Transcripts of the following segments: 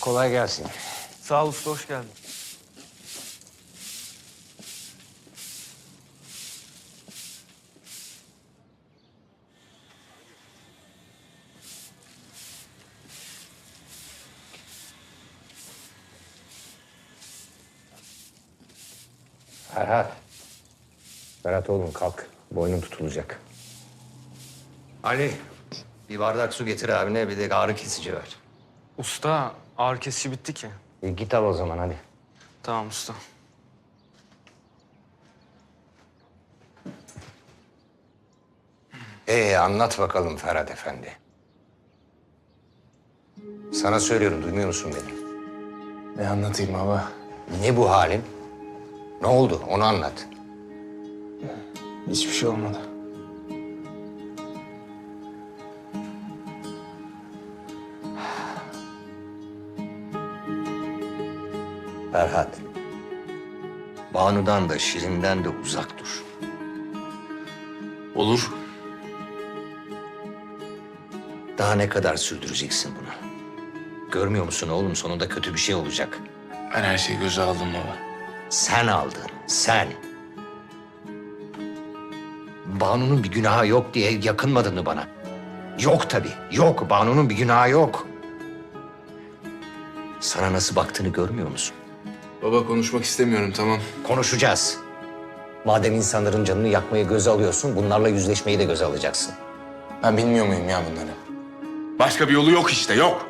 Kolay gelsin. Sağ ol usta, hoş geldin. Ferhat. Ferhat oğlum kalk. Boynun tutulacak. Ali. Bir bardak su getir abine bir de ağrı kesici ver. Usta, ağrı kesici bitti ki. E, git al o zaman hadi. Tamam usta. Ee anlat bakalım Ferhat Efendi. Sana söylüyorum duymuyor musun beni? Ne anlatayım baba? Ne bu halin? Ne oldu onu anlat. Hiçbir şey olmadı. Ferhat. Banu'dan da Şirin'den de uzak dur. Olur. Daha ne kadar sürdüreceksin bunu? Görmüyor musun oğlum sonunda kötü bir şey olacak. Ben her şeyi göze aldım baba. Sen aldın, sen. Banu'nun bir günahı yok diye yakınmadın mı bana? Yok tabii, yok. Banu'nun bir günahı yok. Sana nasıl baktığını görmüyor musun? Baba konuşmak istemiyorum tamam. Konuşacağız. Madem insanların canını yakmayı göze alıyorsun, bunlarla yüzleşmeyi de göze alacaksın. Ben bilmiyor muyum ya bunları? Başka bir yolu yok işte yok.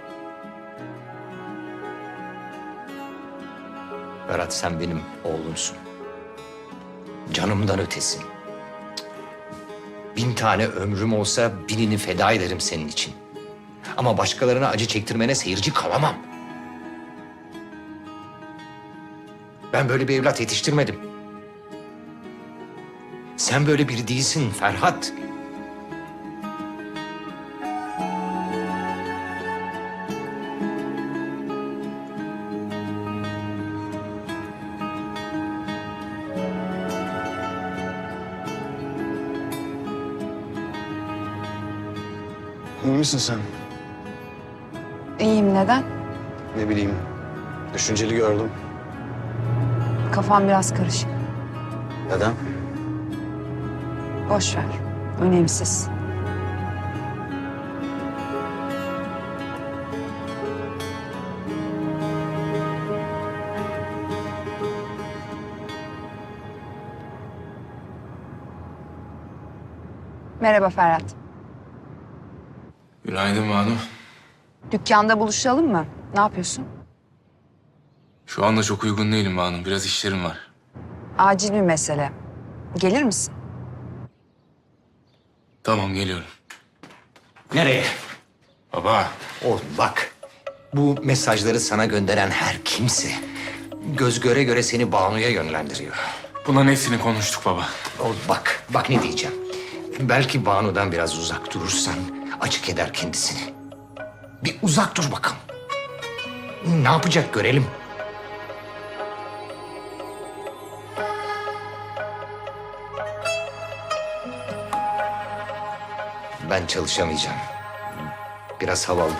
Berat sen benim oğlumsun. Canımdan ötesin. Bin tane ömrüm olsa binini feda ederim senin için. Ama başkalarına acı çektirmene seyirci kalamam. Ben böyle bir evlat yetiştirmedim. Sen böyle biri değilsin Ferhat. İyi misin sen? İyiyim neden? Ne bileyim. Düşünceli gördüm. Kafam biraz karışık. Neden? Boş ver. Önemsiz. Merhaba Ferhat. Günaydın Banu. Dükkanda buluşalım mı? Ne yapıyorsun? Şu anda çok uygun değilim Banu. Biraz işlerim var. Acil bir mesele. Gelir misin? Tamam geliyorum. Nereye? Baba. Oğlum bak. Bu mesajları sana gönderen her kimse göz göre göre seni Banu'ya yönlendiriyor. Bunların hepsini konuştuk baba. Oğlum bak, bak ne diyeceğim. Belki Banu'dan biraz uzak durursan açık eder kendisini. Bir uzak dur bakalım. Ne yapacak görelim. Ben çalışamayacağım. Biraz hava alıp.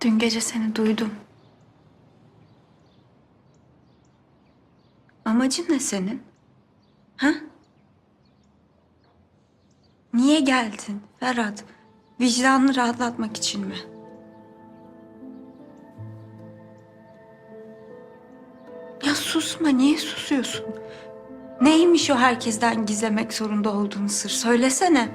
Dün gece seni duydum. Amacın ne senin? Ha? Niye geldin Ferhat? Vicdanını rahatlatmak için mi? Ya susma, niye susuyorsun? Neymiş o herkesten gizlemek zorunda olduğun sır? Söylesene.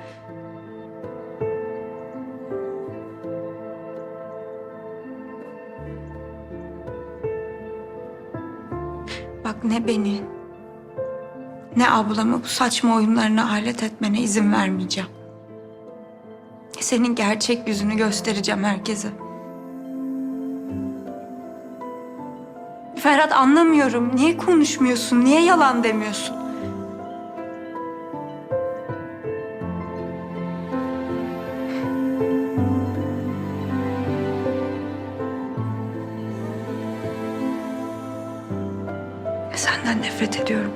Ne beni ne ablamı bu saçma oyunlarına alet etmene izin vermeyeceğim. Senin gerçek yüzünü göstereceğim herkese. Ferhat anlamıyorum. Niye konuşmuyorsun? Niye yalan demiyorsun? Senden nefret ediyorum.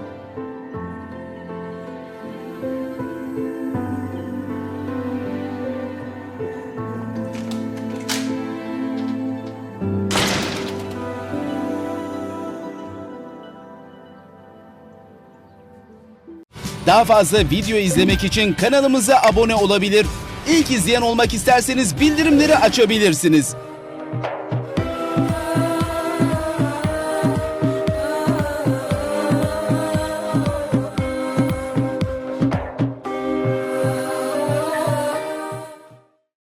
Daha fazla video izlemek için kanalımıza abone olabilir. İlk izleyen olmak isterseniz bildirimleri açabilirsiniz.